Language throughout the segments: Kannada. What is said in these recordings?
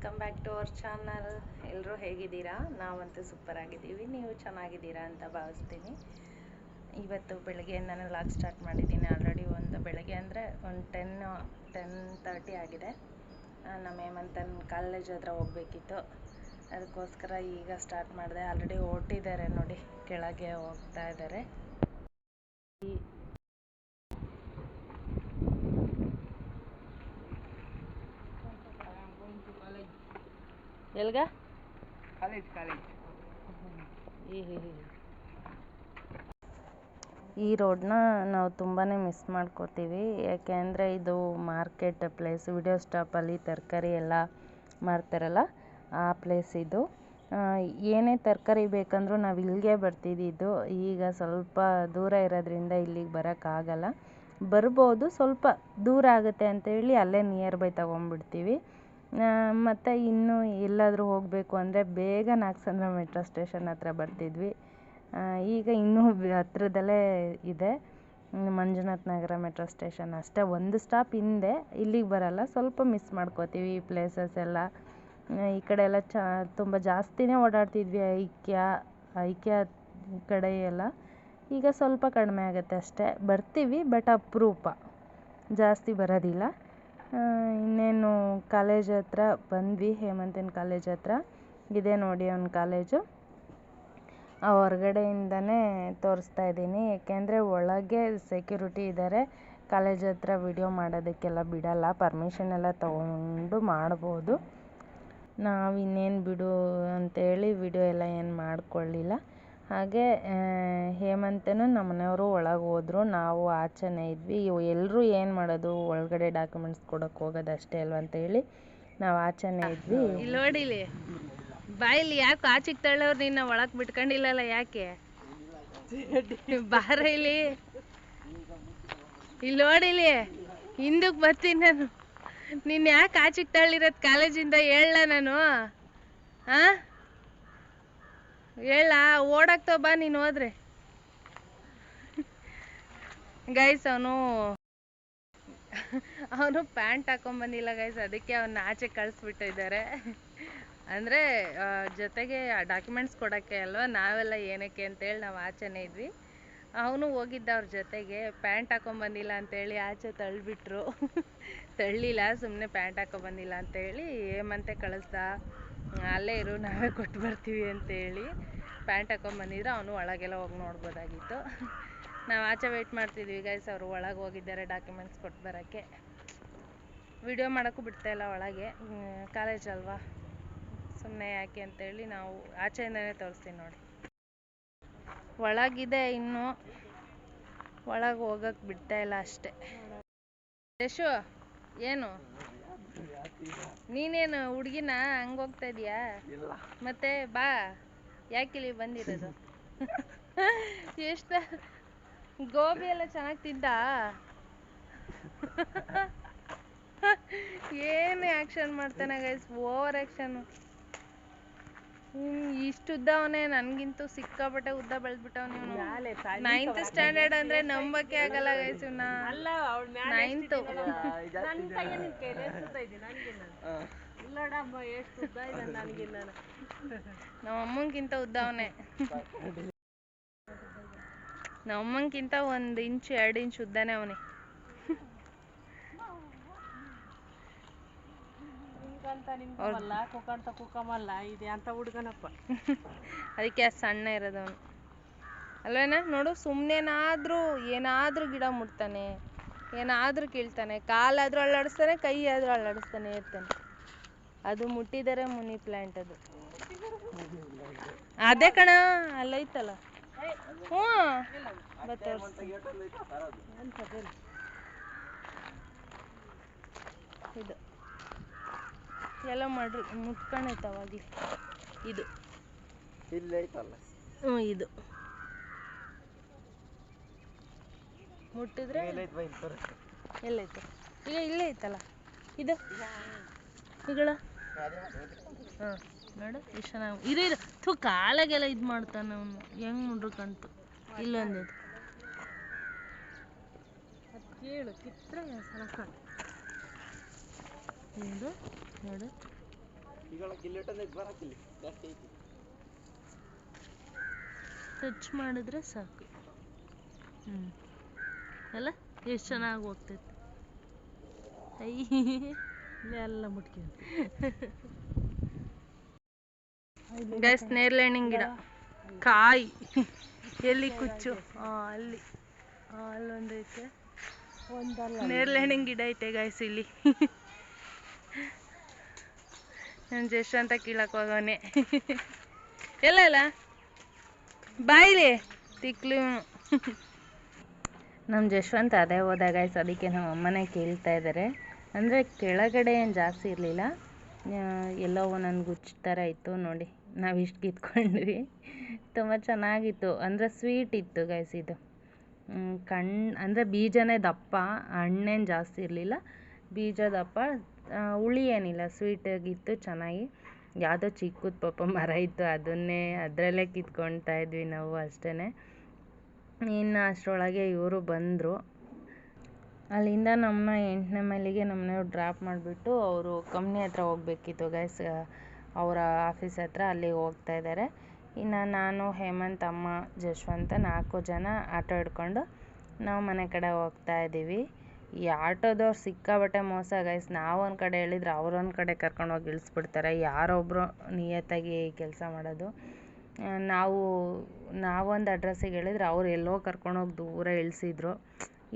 Welcome back to our channel. ಎಲ್ಲರೂ ಹೇಗಿದ್ದೀರಾ? ನಾವಂತೂ ಸೂಪರ್ ಆಗಿದ್ದೀವಿ. ನೀವು ಚೆನ್ನಾಗಿದ್ದೀರಾ ಅಂತ ಭಾವಿಸ್ತೀನಿ. ಇವತ್ತು ಬೆಳಗ್ಗೆಯಿಂದನೇ ಲಾಗ್ ಸ್ಟಾರ್ಟ್ ಮಾಡಿದ್ದೀನಿ. ಆಲ್ರೆಡಿ ಒಂದು ಬೆಳಗ್ಗೆ ಅಂದರೆ ಒಂದು ಟೆನ್ ಟೆನ್ ತರ್ಟಿ ಆಗಿದೆ. ನಮ್ಮ ಹೇಮಂತನ ಕಾಲೇಜ್ ಹತ್ರ ಹೋಗಬೇಕಿತ್ತು. ಅದಕ್ಕೋಸ್ಕರ ಈಗ ಸ್ಟಾರ್ಟ್ ಮಾಡಿದೆ. ಆಲ್ರೆಡಿ ಹೊರಟಿದ್ದಾರೆ ನೋಡಿ. ಕೆಳಗೆ ಹೋಗ್ತಾ ಇದ್ದಾರೆ. ಎಲ್ಗ? ಕಾಲೇಜ್ ಕಾಲೇಜ್ ಈ ರೋಡ್ನ ನಾವು ತುಂಬಾ ಮಿಸ್ ಮಾಡ್ಕೋತೀವಿ. ಯಾಕೆಂದರೆ ಇದು ಮಾರ್ಕೆಟ್ ಪ್ಲೇಸ್ ವಿಡಿಯೋ ಸ್ಟಾಪಲ್ಲಿ ತರಕಾರಿ ಎಲ್ಲ ಮಾರ್ತಾರಲ್ಲ ಆ ಪ್ಲೇಸ್ ಇದು. ಏನೇ ತರಕಾರಿ ಬೇಕಂದ್ರೂ ನಾವು ಇಲ್ಲಿಗೆ ಬರ್ತಿದ್ದಿದ್ದು ಈಗ ಸ್ವಲ್ಪ ದೂರ ಇರೋದ್ರಿಂದ ಇಲ್ಲಿಗೆ ಬರೋಕ್ಕಾಗಲ್ಲ ಬರ್ಬೋದು ಸ್ವಲ್ಪ ದೂರ ಆಗುತ್ತೆ ಅಂತೇಳಿ ಅಲ್ಲೇ ನಿಯರ್ ಬೈ ತೊಗೊಂಡ್ಬಿಡ್ತೀವಿ. ಮತ್ತು ಇನ್ನು ಎಲ್ಲಾದರೂ ಹೋಗಬೇಕು ಅಂದರೆ ಬೇಗ ನಾಗಸಂದ್ರ ಮೆಟ್ರೋ ಸ್ಟೇಷನ್ ಹತ್ರ ಬರ್ತಿದ್ವಿ. ಈಗ ಇನ್ನೂ ಹತ್ರದಲ್ಲೇ ಇದೆ. ಮಂಜುನಾಥ ನಗರ ಮೆಟ್ರೋ ಸ್ಟೇಷನ್ ಅಷ್ಟೇ. ಒಂದು ಸ್ಟಾಪ್ ಹಿಂದೆ, ಇಲ್ಲಿಗೆ ಬರಲ್ಲ, ಸ್ವಲ್ಪ ಮಿಸ್ ಮಾಡ್ಕೋತೀವಿ ಈ ಪ್ಲೇಸಸ್ ಎಲ್ಲ. ಈ ಕಡೆ ಎಲ್ಲ ಚ, ತುಂಬ ಜಾಸ್ತಿನೇ ಓಡಾಡ್ತಿದ್ವಿ ಐಕ್ಯ ಐಕ್ಯ ಕಡೆ ಎಲ್ಲ. ಈಗ ಸ್ವಲ್ಪ ಕಡಿಮೆ ಆಗುತ್ತೆ ಅಷ್ಟೇ. ಬರ್ತೀವಿ, ಬಟ್ ಅಪರೂಪ. ಜಾಸ್ತಿ ಬರೋದಿಲ್ಲ. ಇನ್ನೇನು ಕಾಲೇಜ್ ಹತ್ರ ಬಂದ್ವಿ, ಹೇಮಂತನ್ ಕಾಲೇಜ್ ಹತ್ರ. ಇದೆ ನೋಡಿ ಅವ್ನ ಕಾಲೇಜು. ಆ ಹೊರ್ಗಡೆಯಿಂದನೇ ತೋರಿಸ್ತಾ ಇದ್ದೀನಿ. ಏಕೆಂದರೆ ಒಳಗೆ ಸೆಕ್ಯೂರಿಟಿ ಇದ್ದಾರೆ ಕಾಲೇಜ್ ಹತ್ರ ವಿಡಿಯೋ ಮಾಡೋದಕ್ಕೆಲ್ಲ ಬಿಡಲ್ಲ. ಪರ್ಮಿಷನ್ ಎಲ್ಲ ತಗೊಂಡು ಮಾಡ್ಬೋದು. ನಾವು ಇನ್ನೇನು ಬಿಡು ಅಂತೇಳಿ ವಿಡಿಯೋ ಎಲ್ಲ ಏನು ಮಾಡ್ಕೊಳ್ಳಿಲ್ಲ. ಹಾಗೆ ಹೇಮಂತನೂ ನಮ್ಮ ಮನೆಯವರು ಒಳಗೆ ಹೋದ್ರು. ನಾವು ಆಚೆನೇ ಇದ್ವಿ. ಎಲ್ಲರೂ ಏನು ಮಾಡೋದು? ಒಳಗಡೆ ಡಾಕ್ಯುಮೆಂಟ್ಸ್ ಕೊಡೋಕೆ ಹೋಗೋದು ಅಷ್ಟೇ ಅಲ್ವಾ ಅಂತೇಳಿ ನಾವು ಆಚೆನೇ ಇದ್ವಿ. ಇಲ್ಲಿ ನೋಡಿಲಿ ಬಾಯಿಲಿ ಯಾಕೆ ಆಚೆಗೆ ತಳ್ಳೋರು ನಿನ್ನ ಒಳಗೆ ಬಿಟ್ಕೊಂಡಿಲ್ಲಲ್ಲ ಯಾಕೆ? ಬಾರ ಇಲ್ಲಿ. ನೋಡಿಲಿ ಹಿಂದಕ್ಕೆ ಬರ್ತೀನಿ ನಾನು. ನಿನ್ನ ಯಾಕೆ ಆಚೆಗೆ ತಳ್ಳಿರೋದು ಕಾಲೇಜಿಂದ ಹೇಳ ನಾನು? ಆ? ಹೇಳ ಓಡಾಕ್ತಾವ ಬಾ, ನೀನು ಹೋದ್ರೆ. ಗೈಸ್ ಅವನು ಅವನು ಪ್ಯಾಂಟ್ ಹಾಕೊಂಬಂದಿಲ್ಲ ಗೈಸ್ ಅದಕ್ಕೆ ಅವನ್ನ ಆಚೆ ಕಳಿಸ್ಬಿಟ್ಟಿದ್ದಾರೆ. ಅಂದರೆ ಜೊತೆಗೆ ಡಾಕ್ಯುಮೆಂಟ್ಸ್ ಕೊಡೋಕ್ಕೆ ಅಲ್ವಾ? ನಾವೆಲ್ಲ ಏನಕ್ಕೆ ಅಂತೇಳಿ ನಾವು ಆಚೆನೇ ಇದ್ವಿ. ಅವನು ಹೋಗಿದ್ದ ಅವ್ರ ಜೊತೆಗೆ. ಪ್ಯಾಂಟ್ ಹಾಕೊಂಬಂದಿಲ್ಲ ಅಂತೇಳಿ ಆಚೆ ತಳ್ಳಿಬಿಟ್ರು ತಳ್ಳಿಲ್ಲ ಸುಮ್ಮನೆ ಪ್ಯಾಂಟ್ ಹಾಕೊಂಬಂದಿಲ್ಲ ಅಂತೇಳಿ ಹೇಮಂತೆ ಕಳಿಸ್ದ. ಅಲ್ಲೇ ಇರು, ನಾವೇ ಕೊಟ್ಟು ಬರ್ತೀವಿ ಅಂತೇಳಿ ಪ್ಯಾಂಟ್ ಹಾಕೊಂಬಂದಿದ್ರು ಅವನು ಒಳಗೆಲ್ಲ ಹೋಗಿ ನೋಡ್ಬೋದಾಗಿತ್ತು. ನಾವು ಆಚೆ ವೆಯ್ಟ್ ಮಾಡ್ತಿದ್ವಿ ಗೈಸ್ ಅವರು ಒಳಗೆ ಹೋಗಿದ್ದಾರೆ ಡಾಕ್ಯುಮೆಂಟ್ಸ್ ಕೊಟ್ಟು ಬರೋಕ್ಕೆ. ವಿಡಿಯೋ ಮಾಡೋಕ್ಕೂ ಬಿಡ್ತಾ ಇಲ್ಲ ಒಳಗೆ. ಕಾಲೇಜ್ ಅಲ್ವಾ? ಸುಮ್ಮನೆ ಯಾಕೆ ಅಂತೇಳಿ ನಾವು ಆಚೆಯಿಂದನೇ ತೋರಿಸ್ತೀವಿ ನೋಡಿ. ಒಳಗಿದೆ ಇನ್ನು. ಒಳಗೆ ಬಿಡ್ತಾ ಇಲ್ಲ ಅಷ್ಟೇ. ಯಶು, ಏನು? ನೀನೇನು ಹುಡುಗಿನ? ಹಂಗ ಹೋಗ್ತಾ ಇದೀಯಾ? ಮತ್ತೆ ಬಾ. ಯಾಕೆ ಇಲ್ಲಿ ಬಂದಿರೋದು? ಎಷ್ಟ ಗೋಬಿ ಎಲ್ಲ ಚೆನ್ನಾಗಿ ತಿಂದ? ಏನು ಆಕ್ಷನ್ ಮಾಡ್ತಾನೆ ಗೈಸ್ ಓವರ್ ಆ್ಯಕ್ಷನು ಇಷ್ಟು ಉದ್ದವನೇ ನನ್ಗಿಂತೂ ಸಿಕ್ಕಾಪಟ್ಟೆ ಉದ್ದ ಬೆಳೆದ್ಬಿಟ್ಟವ್ ನೀವು ನೈನ್ತ್ ಸ್ಟ್ಯಾಂಡರ್ಡ್ ಅಂದ್ರೆ ನಂಬಕ್ಕೆ ಆಗಲ್ಲ ಗೈಸ್ ಇವ್ನ. ನೈನ್ತ್ ನಮ್ಮ ಅಮ್ಮಂಗಿಂತ ಉದ್ದವನೇ. ನಮ್ಮ ಅಮ್ಮಂಗಿಂತ ಒಂದ್ ಇಂಚು ಎರಡು ಇಂಚ್ ಉದ್ದನೇ ಅವನೇ. ನಿಮ್ಗಲ್ಲ ಕುಕ್ಕಂತ ಕುಕ್ಕಮಲ್ಲ ಇದೆ ಅಂತ ಹುಡುಗನಪ್ಪ. ಅದಕ್ಕೆ ಸಣ್ಣ ಇರೋದವನು. ಅಲ್ವೇನ? ನೋಡು ಸುಮ್ಮನೆನಾದ್ರೂ ಏನಾದ್ರೂ ಗಿಡ ಮುಟ್ತಾನೆ ಏನಾದ್ರೂ ಕೀಳ್ತಾನೆ ಕಾಲಾದ್ರೂ ಅಲ್ಲಾಡಿಸ್ತಾನೆ ಕೈ ಆದ್ರೂ ಅಲ್ಲಾಡಿಸ್ತಾನೆ ಇರ್ತಾನೆ. ಅದು ಮುಟ್ಟಿದರೆ ಮುನಿ ಪ್ಲಾಂಟ್ ಅದು. ಅದೇ ಕಣ ಅಲ್ಲೈತಲ್ಲ ಹ್ಞೂ. ಇದು. ಎಲ್ಲ ಮಾಡ್ರಿ ಮುಟ್ಕೊಂಡೈತೆ ಅವಾಗ್ಲೇ ಇದು. ಇಲ್ಲೈತಲ್ಲ ಹ್ಞೂ ಇದು. ಮುಟ್ಟಿದ್ರೆ ಎಲ್ಲೈತೆ ಈಗ ಇಲ್ಲೇ ಐತಲ್ಲ? ಇದು? ಈಗಳ ಹಾಂ ನೋಡು ಎಷ್ಟು ಚೆನ್ನಾಗಿ ಇದು ಇದು. ಥೂ ಕಾಲಾಗೆಲ್ಲ ಇದು ಮಾಡ್ತಾನೆ ಅವನು. ಹೆಂಗ್ ಮುಡ್ರಕಂತು ಇಲ್ಲೊಂದಿದೆ ಕೇಳು ಕಿತ್ರೆ ಸಲಕ ಇದು ನೋಡು. ಟಚ್ ಮಾಡಿದ್ರೆ ಸಾಕು. ಹ್ಞೂ ಅಲ್ಲ ಎಷ್ಟು ಚೆನ್ನಾಗಿ ಹೋಗ್ತೈತೆ ಎಲ್ಲ ಮುಟ್ಕೊಂಡು. ಗೈಸ್ ನೇರ್ಲೆಣ್ಣಿನ ಗಿಡ. ಕಾಯಿ. ಎಲ್ಲಿ ಕುಚ್ಚು? ಹಾಂ ಅಲ್ಲಿ. ಹಾಂ ಅಲ್ಲೊಂದೈತೆ ಹಣ್ಣಿನ ಗಿಡ ಐತೆ ಗಾಯ್ಸ್ ಇಲ್ಲಿ. ನಾನು ಜಸ್ಟ್ ಅಂತ ಕೀಳಕ್ಕೆ ಹೋಗವನೆ. ಎಲ್ಲ ಇಲ್ಲ ಬಾಯಿಲಿ ತಿಕ್ಲು ನಮ್ಮ ಜಶ್ವಂತ್ ಅದೇ ಹೋದಾಗ ಅದಕ್ಕೆ ನಮ್ಮ ಅಮ್ಮನೇ ಕೇಳ್ತಾ ಇದ್ದಾರೆ ಅಂದರೆ ಕೆಳಗಡೆ ಏನು ಜಾಸ್ತಿ ಇರಲಿಲ್ಲ. ಎಲ್ಲೋ ಒಂದೊಂದು ಗುಚ್ಚು ಥರ ಇತ್ತು ನೋಡಿ. ನಾವು ಇಷ್ಟು ಕಿತ್ಕೊಂಡ್ವಿ. ತುಂಬ ಚೆನ್ನಾಗಿತ್ತು. ಅಂದರೆ ಸ್ವೀಟ್ ಇತ್ತು ಗೈಸ್ ಇದು. ಕಣ್ಣು ಕಣ್, ಅಂದರೆ ಬೀಜನೇ ದಪ್ಪ, ಹಣ್ಣೇನು ಜಾಸ್ತಿ ಇರಲಿಲ್ಲ. ಬೀಜ ದಪ್ಪ ಹುಳಿ ಏನಿಲ್ಲ ಸ್ವೀಟಾಗಿತ್ತು ಚೆನ್ನಾಗಿ. ಯಾವುದೋ ಚಿಕ್ಕದು ಪಾಪ ಮರ ಇತ್ತು, ಅದನ್ನೇ ಅದರಲ್ಲೇ ಕಿತ್ಕೊಳ್ತಾ ಇದ್ವಿ ನಾವು ಅಷ್ಟೇ ಇನ್ನು ಅಷ್ಟರೊಳಗೆ ಇವರು ಬಂದರು. ಅಲ್ಲಿಂದ ನಮ್ಮನ್ನ ಎಂಟನೇ ಮೈಲಿಗೆ ನಮ್ಮನೆಯವ್ರು ಡ್ರಾಪ್ ಮಾಡಿಬಿಟ್ಟು ಅವರು ಕಂಪ್ನಿ ಹತ್ರ ಹೋಗ್ಬೇಕಿತ್ತು ಗೈಸ್ ಅವರ ಆಫೀಸ್ ಹತ್ರ ಅಲ್ಲಿಗೆ ಹೋಗ್ತಾ ಇದ್ದಾರೆ ಇನ್ನು ನಾನು, ಹೇಮಂತ್, ಅಮ್ಮ, ಜಶ್ವಂತ ನಾಲ್ಕು ಜನ ಆಟೋ ಹಿಡ್ಕೊಂಡು ನಾವು ಮನೆ ಕಡೆ ಹೋಗ್ತಾ ಇದ್ದೀವಿ. ಈ ಆಟೋದವ್ರು ಸಿಕ್ಕಾಪಟ್ಟೆ ಮೋಸ ಗೈಸ್ ನಾವು ಒಂದು ಕಡೆ ಹೇಳಿದ್ರೆ ಅವ್ರೊಂದು ಕಡೆ ಕರ್ಕೊಂಡು ಹೋಗಿ ಇಳಿಸ್ಬಿಡ್ತಾರೆ. ಯಾರೊಬ್ಬರು ನಿಯತ್ತಾಗಿ ಕೆಲಸ ಮಾಡೋದು. ನಾವು, ನಾವೊಂದು ಅಡ್ರೆಸ್ಸಿಗೆ ಹೇಳಿದ್ರೆ ಅವ್ರು ಎಲ್ಲೋ ಕರ್ಕೊಂಡೋಗಿ ದೂರ ಇಳಿಸಿದ್ರು.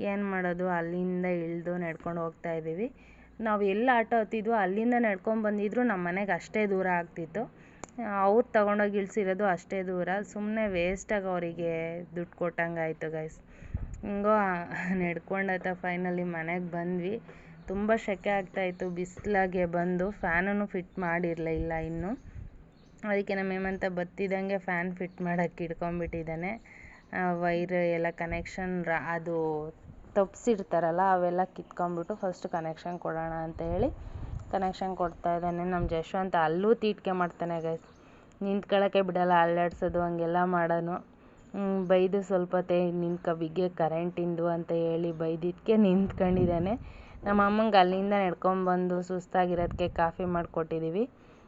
ಏನು ಮಾಡೋದು? ಅಲ್ಲಿಂದ ಇಳಿದು ನಡ್ಕೊಂಡು ಹೋಗ್ತಾ ಇದ್ದೀವಿ. ನಾವು ಎಲ್ಲಿ ಆಟೋ ಹತ್ತಿದ್ವೋ ಅಲ್ಲಿಂದ ನಡ್ಕೊಂಡು ಬಂದಿದ್ರು ನಮ್ಮ ಮನೆಗೆ ಅಷ್ಟೇ ದೂರ ಆಗ್ತಿತ್ತು. ಅವ್ರು ತಗೊಂಡೋಗಿ ಇಳಿಸಿರೋದು ಅಷ್ಟೇ ದೂರ. ಸುಮ್ಮನೆ ವೇಸ್ಟಾಗಿ ಅವರಿಗೆ ದುಡ್ಡು ಕೊಟ್ಟಂಗೆ ಆಯಿತು ಗೈಸ್ ಹಿಂಗೋ, ನಡ್ಕೊಂಡಾತ ಫೈನಲಿ ಮನೆಗೆ ಬಂದ್ವಿ. ತುಂಬ ಸೆಕೆ ಆಗ್ತಾಯಿತ್ತು, ಬಿಸಿಲಾಗೆ ಬಂದು ಫ್ಯಾನನ್ನು ಫಿಟ್ ಮಾಡಿರಲಿಲ್ಲ ಇನ್ನು. ಅದಕ್ಕೆ ನಮ್ಮ ಹೇಮಂತ ಬತ್ತಿದಂಗೆ ಫ್ಯಾನ್ ಫಿಟ್ ಮಾಡೋಕ್ಕೆ ಇಟ್ಕೊಂಡ್ಬಿಟ್ಟಿದ್ದಾನೆ. ವೈರ್ ಎಲ್ಲ ಕನೆಕ್ಷನ್ ಅದು ತಪ್ಸಿರ್ತಾರಲ್ಲ, ಅವೆಲ್ಲ ಕಿತ್ಕೊಂಡ್ಬಿಟ್ಟು ಫಸ್ಟ್ ಕನೆಕ್ಷನ್ ಕೊಡೋಣ ಅಂತ ಹೇಳಿ ಕನೆಕ್ಷನ್ ಕೊಡ್ತಾ ಇದ್ದಾನೆ. ನಮ್ಮ ಜಶ್ವಂತ ಅಲ್ಲೂ ತೀಟ್ಕೆ ಮಾಡ್ತಾನೆ ಗೈಸ್ ನಿಂತ್ಕೊಳ್ಳೋಕ್ಕೆ ಬಿಡಲ್ಲ, ಅಲ್ಲಾಡ್ಸೋದು, ಹಂಗೆಲ್ಲ ಮಾಡೋನು. ಬೈದು ಸ್ವಲ್ಪ ಹೊತ್ತೇ ನಿನ್ನ ಕವಿಗೆ ಕರೆಂಟಿಂದು ಅಂತ ಹೇಳಿ ಬೈದಿದ್ದಕ್ಕೆ ನಿಂತ್ಕೊಂಡಿದ್ದಾನೆ. ನಮ್ಮ ಅಮ್ಮಂಗೆ ಅಲ್ಲಿಂದ ನಡ್ಕೊಂಬಂದು ಸುಸ್ತಾಗಿರೋದಕ್ಕೆ ಕಾಫಿ ಮಾಡಿಕೊಟ್ಟಿದ್ದೀವಿ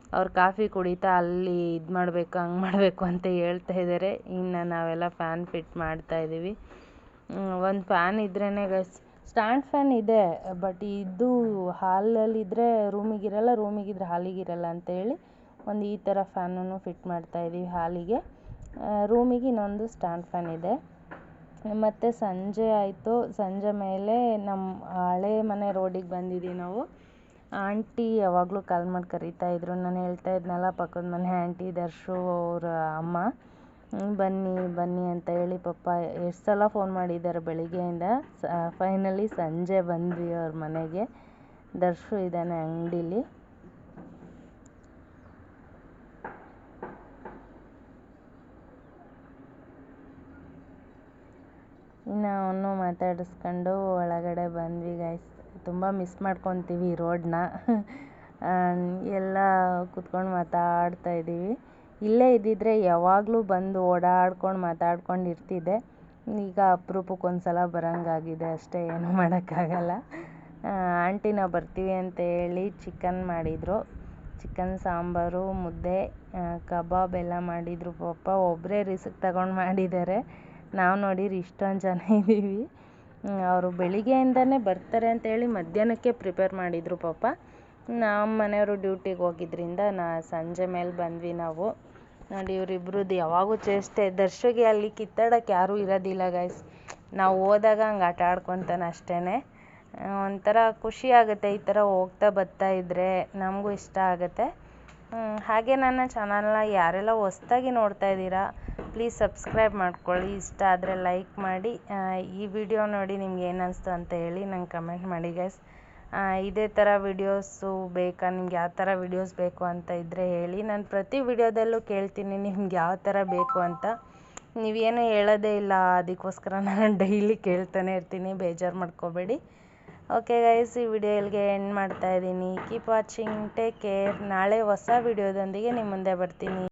ಅವ್ರು ಕಾಫಿ ಕುಡಿತಾ ಅಲ್ಲಿ ಇದು ಮಾಡಬೇಕು, ಹಂಗೆ ಮಾಡಬೇಕು ಅಂತ ಹೇಳ್ತಾ ಇದ್ದಾರೆ ಇನ್ನು ನಾವೆಲ್ಲ ಫ್ಯಾನ್ ಫಿಟ್ ಮಾಡ್ತಾ ಇದ್ದೀವಿ ಒಂದು ಫ್ಯಾನ್ ಇದ್ರೇ ಗೈಸ್ ಸ್ಟ್ಯಾಂಡ್ ಫ್ಯಾನ್ ಇದೆ ಬಟ್ ಇದು ಹಾಲಲ್ಲಿದ್ದರೆ ರೂಮಿಗಿರಲ್ಲ ರೂಮಿಗಿದ್ರೆ ಹಾಲಿಗಿರಲ್ಲ ಅಂತೇಳಿ ಒಂದು ಈ ಥರ ಫ್ಯಾನನ್ನು ಫಿಟ್ ಮಾಡ್ತಾ ಇದ್ದೀವಿ ಹಾಲಿಗೆ ರೂಮಿಗೆ ಇನ್ನೊಂದು ಸ್ಟ್ಯಾಂಡ್ ಫ್ಯಾನ್ ಇದೆ. ಮತ್ತು ಸಂಜೆ ಆಯಿತು. ಸಂಜೆ ಮೇಲೆ ನಮ್ಮ ಹಳೆ ಮನೆ ರೋಡಿಗೆ ಬಂದಿದ್ದೀವಿ ನಾವು. ಆಂಟಿ ಯಾವಾಗಲೂ ಕಾಲ್ ಮಾಡಿ ಕರೀತಾ ಇದ್ರು. ನಾನು ಹೇಳ್ತಾ ಇದ್ನಲ್ಲ, ಪಕ್ಕದ ಮನೆ ಆಂಟಿ ದರ್ಶು ಅವರ ಅಮ್ಮ. ಬನ್ನಿ ಬನ್ನಿ ಅಂತ ಹೇಳಿ ಪಪ್ಪ ಎಷ್ಟು ಸಲ ಫೋನ್ ಮಾಡಿದ್ದಾರೆ ಬೆಳಿಗ್ಗೆಯಿಂದ. ಫೈನಲಿ ಸಂಜೆ ಬಂದ್ವಿ ಅವ್ರ ಮನೆಗೆ. ದರ್ಶು ಇದ್ದಾನೆ ಅಂಗಡೀಲಿ ಇನ್ನು ಅವನು ಮಾತಾಡಿಸ್ಕೊಂಡು ಒಳಗಡೆ ಬಂದ್ವಿ ಗಾಯ್ಸ್ ತುಂಬ ಮಿಸ್ ಮಾಡ್ಕೊತೀವಿ ಈ ರೋಡನ್ನ ಎಲ್ಲ ಕೂತ್ಕೊಂಡು ಮಾತಾಡ್ತಾ ಇದ್ದೀವಿ. ಇಲ್ಲೇ ಇದ್ದಿದ್ರೆ ಯಾವಾಗಲೂ ಬಂದು ಓಡಾಡ್ಕೊಂಡು ಮಾತಾಡ್ಕೊಂಡು ಇರ್ತಿದ್ದೆ ಈಗ ಅಪ್ರೂಪಕ್ಕೆ ಒಂದು ಸಲ ಬರೋಂಗಾಗಿದೆ ಅಷ್ಟೇ, ಏನೂ ಮಾಡೋಕ್ಕಾಗಲ್ಲ. ಆಂಟಿ ನಾವು ಬರ್ತೀವಿ ಅಂತ ಹೇಳಿ ಚಿಕನ್ ಮಾಡಿದರು. ಚಿಕನ್ ಸಾಂಬಾರು, ಮುದ್ದೆ ಕಬಾಬ್ ಎಲ್ಲ ಮಾಡಿದರು. ಪಾಪ ಒಬ್ಬರೇ ರಿಸ್ಕ್ ತಗೊಂಡು ಮಾಡಿದ್ದಾರೆ. ನಾವು ನೋಡಿರಿ ಇಷ್ಟೊಂದು ಜನ ಇದ್ದೀವಿ. ಅವರು ಬೆಳಿಗ್ಗೆಯಿಂದನೇ ಬರ್ತಾರೆ ಅಂತ ಹೇಳಿ ಮಧ್ಯಾಹ್ನಕ್ಕೆ ಪ್ರಿಪೇರ್ ಮಾಡಿದರು ಪಾಪ. ನಮ್ಮ ಮನೆಯವರು ಡ್ಯೂಟಿಗೆ ಹೋಗಿದ್ರಿಂದ ನಾ ಸಂಜೆ ಮೇಲೆ ಬಂದ್ವಿ ನಾವು. ನೋಡಿ ಇವರಿಬ್ರದ್ದು ಯಾವಾಗೂ ಚೇಷ್ಟೆ. ದರ್ಶಗೆ ಅಲ್ಲಿ ಕಿತ್ತಾಡೋಕ್ಕೆ ಯಾರೂ ಇರೋದಿಲ್ಲ ಗೈಸ್ ನಾವು ಹೋದಾಗ ಹಂಗೆ ಆಟ ಆಡ್ಕೊತಾನೆ ಅಷ್ಟೇ ಒಂಥರ ಖುಷಿ ಆಗುತ್ತೆ ಈ ಥರ ಹೋಗ್ತಾ ಬರ್ತಾ ಇದ್ದರೆ ನಮಗೂ ಇಷ್ಟ ಆಗುತ್ತೆ. ಹಾಗೆ ನನ್ನ ಚಾನಲ್ನ ಯಾರೆಲ್ಲ ಹೊಸ್ದಾಗಿ ನೋಡ್ತಾ ಇದ್ದೀರಾ ಪ್ಲೀಸ್ ಸಬ್ಸ್ಕ್ರೈಬ್ ಮಾಡ್ಕೊಳ್ಳಿ. ಇಷ್ಟ ಆದರೆ ಲೈಕ್ ಮಾಡಿ. ಈ ವಿಡಿಯೋ ನೋಡಿ ನಿಮ್ಗೆ ಏನು ಅನಿಸ್ತು ಅಂತ ಹೇಳಿ ನಂಗೆ ಕಮೆಂಟ್ ಮಾಡಿ ಗೈಸ್ ಇದೇ ಥರ ವಿಡಿಯೋಸು ಬೇಕಾ? ನಿಮ್ಗೆ ಯಾವ ಥರ ವಿಡಿಯೋಸ್ ಬೇಕು ಅಂತ ಇದ್ದರೆ ಹೇಳಿ. ನಾನು ಪ್ರತಿ ವಿಡಿಯೋದಲ್ಲೂ ಕೇಳ್ತೀನಿ ನಿಮ್ಗೆ ಯಾವ ಥರ ಬೇಕು ಅಂತ. ನೀವೇನು ಹೇಳೋದೇ ಇಲ್ಲ, ಅದಕ್ಕೋಸ್ಕರ ನಾನು ಡೈಲಿ ಕೇಳ್ತಾನೆ ಇರ್ತೀನಿ. ಬೇಜಾರು ಮಾಡ್ಕೋಬೇಡಿ. ಓಕೆ ಗೈಸ್ ಈ ವಿಡಿಯೋ ಇಲ್ಲಿಗೆ ಎಂಡ್ ಮಾಡ್ತಾ ಇದ್ದೀನಿ. ಕೀಪ್ ವಾಚಿಂಗ್ ಟೇಕ್ ಕೇರ್ ನಾಳೆ ಹೊಸ ವಿಡಿಯೋದೊಂದಿಗೆ ನಿಮ್ಮ ಮುಂದೆ ಬರ್ತೀನಿ.